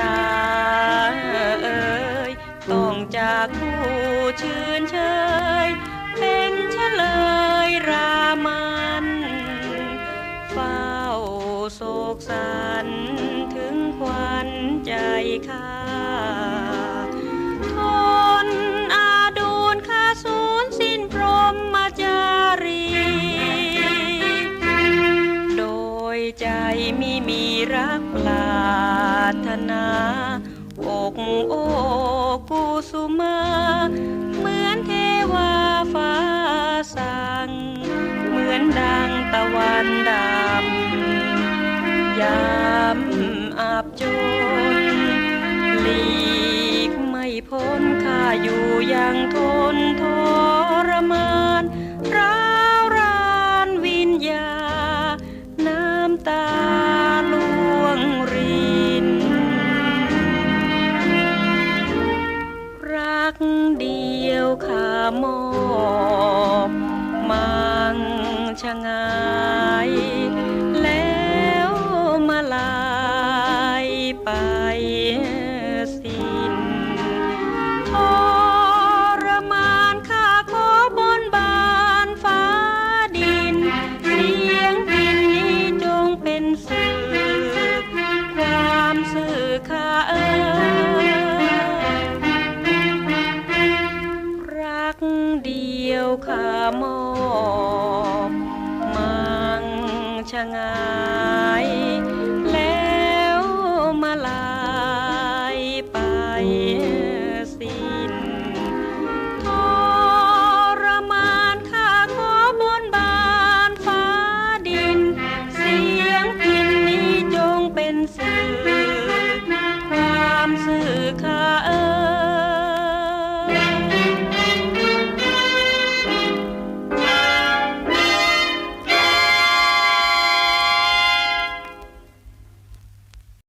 ตาเอ้ยต้องจากผู้ชื่นเชยเป็นเฉลยรามันเฝ้าโศกสันถึงควันใจข้า ใจมิมีรักปรารถนาอกโอกูสุมา เหมือนเทวาฟ้าสั่งเหมือนดังตะวันดำยามอาบจนหลีกไม่พ้นข้าอยู่อย่างทนทร มอบมังชะงายแล้ว ยวข้าม